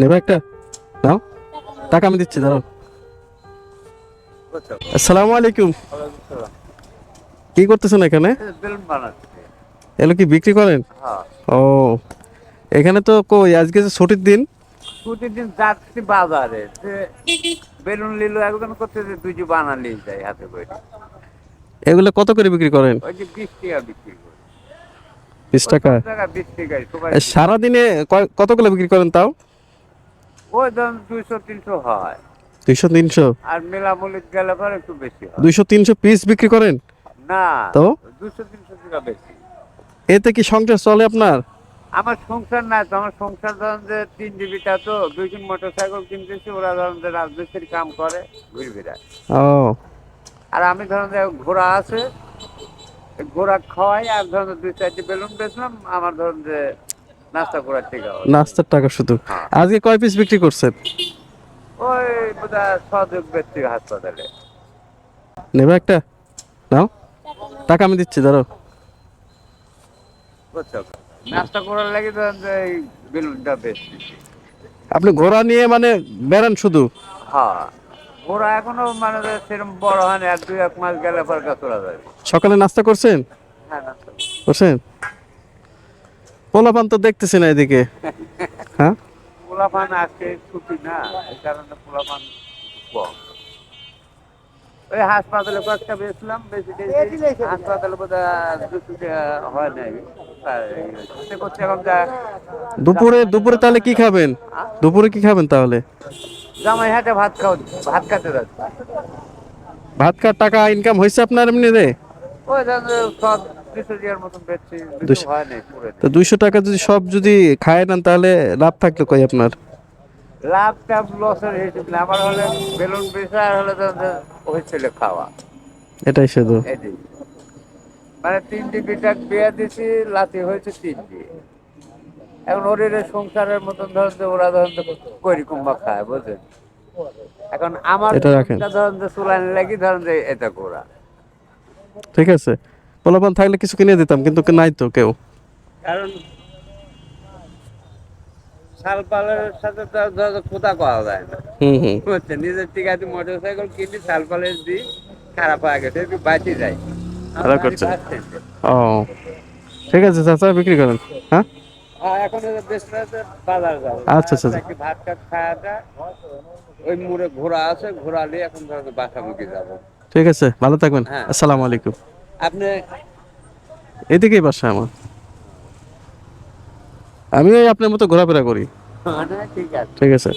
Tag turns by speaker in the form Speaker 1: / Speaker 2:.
Speaker 1: নেবে একটা? নাও টাকা আমি দিচ্ছি দাঁড়াও। আসসালামু আলাইকুম। কি করতেছেন এখানে? এগুলো কি বিক্রি করেন?
Speaker 2: হ্যাঁ।
Speaker 1: ও এখানে তো কই আজকে যে ছুটির দিন?
Speaker 2: প্রতিদিন যাচ্ছি বাজারে বেলুন লিলো একজন করতে যে দুইটি বানালি যায় হাতে করে।
Speaker 1: এগুলো কত করে বিক্রি করেন?
Speaker 2: ওই যে বিশ টাকা বিক্রি করে।
Speaker 1: বিশ টাকা? সারাদিনে কতগুলো বিক্রি করেন তাও?
Speaker 2: ওই দাম দুইশো তিনশো হয়।
Speaker 1: দুইশো তিনশো?
Speaker 2: আর মেলামুলিক গেলে পরে একটু বেশি হয়।
Speaker 1: দুইশো তিনশো পিস বিক্রি করেন?
Speaker 2: না
Speaker 1: তো?
Speaker 2: দুশো তিনশো টাকা বেশি।
Speaker 1: এতে কি সংসার চলে আপনার?
Speaker 2: আমার সংসার নাই তো আমার সংসার ধরেন যে তিন জিবিটা তো দুই তিন মোটর সাইকেল কিনতেছি ওরা ধরেন যে রাজমিস্ত্রির কাম করে ঘুরে বেড়ায়।
Speaker 1: ও।
Speaker 2: আর আমি ধরেন যে ঘোড়া আছে ঘোড়া খাওয়াই আর ধরেন দুই চারটি বেলুন বেচলাম আমার ধরেন যে নাস্তা করার ঠিক
Speaker 1: নাস্তার টাকা শুধু।
Speaker 2: হ্যাঁ।
Speaker 1: আজকে কয় পিস বিক্রি করছেন?
Speaker 2: ওই বোধহয় সহযোগ ব্যক্তি হাসপাতালে
Speaker 1: নেবে একটা? নাও। টাকা আমি দিচ্ছি দাঁড়াও
Speaker 2: নাস্তা করার লাগে যে এই বেলুনটা বেচছি
Speaker 1: আপনি ঘোড়া নিয়ে মানে বেড়ান শুধু?
Speaker 2: হ্যাঁ। ঘোড়া এখনও মানে সেরকম বড় হয় না এক দুই এক মাস গেলে পর চলা
Speaker 1: সকালে নাস্তা করছেন?
Speaker 2: হ্যাঁ নাস্তা
Speaker 1: করছেন? পোলাপান তো দেখতেছি না এদিকে। হ্যাঁ?
Speaker 2: পোলাপান আজকে ছুটি না এই কারণে পোলাপান কম। ওই হাসপাতালে কয়েকটা বেচলাম বেশি হাসপাতালে বোধ হয় নাই।
Speaker 1: দুপুরে দুপুরে তাহলে কি খাবেন? দুপুরে কি খাবেন তাহলে?
Speaker 2: জামাই হাটে ভাত খাও ভাত খেতে যাচ্ছে
Speaker 1: ভাত খাওয়ার টাকা ইনকাম হয়েছে আপনার এমনি রে
Speaker 2: ওই
Speaker 1: তো দুইশো টাকা যদি সব যদি খায় নেন তাহলে লাভ থাকল কই আপনার?
Speaker 2: লাভ টাভ লসের হিসেব না আমার হলে বেলুন হলে যে হয়েছিল খাওয়া।
Speaker 1: এটাই শুধু।
Speaker 2: মানে তিনটি পিঠা বিয়ে দিছি লাতি হয়েছে তিনটি। এখন ওদের সংসারের মতন ধরেন যে ওরা ধরেন করি কুম্বা খায় বুঝলেন এখন আমার ধরেন যে চুলানি লাগি ধরেন যে এটা করা
Speaker 1: ঠিক আছে। পোলাপান থাকলে কিছু কিনে দিতাম কিন্তু নাই তো কেউ।
Speaker 2: কারণ শালপালের সাথে তো কোথা করা যায় না।
Speaker 1: হুম হুম।
Speaker 2: নিজের ঠিক আছে মোটর কিনি শালপালের দিই খারাপ হয়ে গেছে একটু বাঁচি যায়।
Speaker 1: ভালো করছে। ও ঠিক আছে চাচা বিক্রি করেন। হ্যাঁ?
Speaker 2: এখন বাজার যাব
Speaker 1: আচ্ছা, আচ্ছা, আচ্ছা।
Speaker 2: ভাত টাত খাওয়া যায়। ওই মুড়ে ঘোড়া আছে ঘোড়া নিয়ে এখন ধরো বাসামুখী যাব।
Speaker 1: ঠিক আছে ভালো থাকবেন।
Speaker 2: হ্যাঁ।
Speaker 1: আসসালামু আলাইকুম।
Speaker 2: আপনি
Speaker 1: এদিকেই বাসা আমার। আমি আপনার মতো ঘোরাফেরা করি।
Speaker 2: মানে ঠিক আছে।
Speaker 1: ঠিক আছে।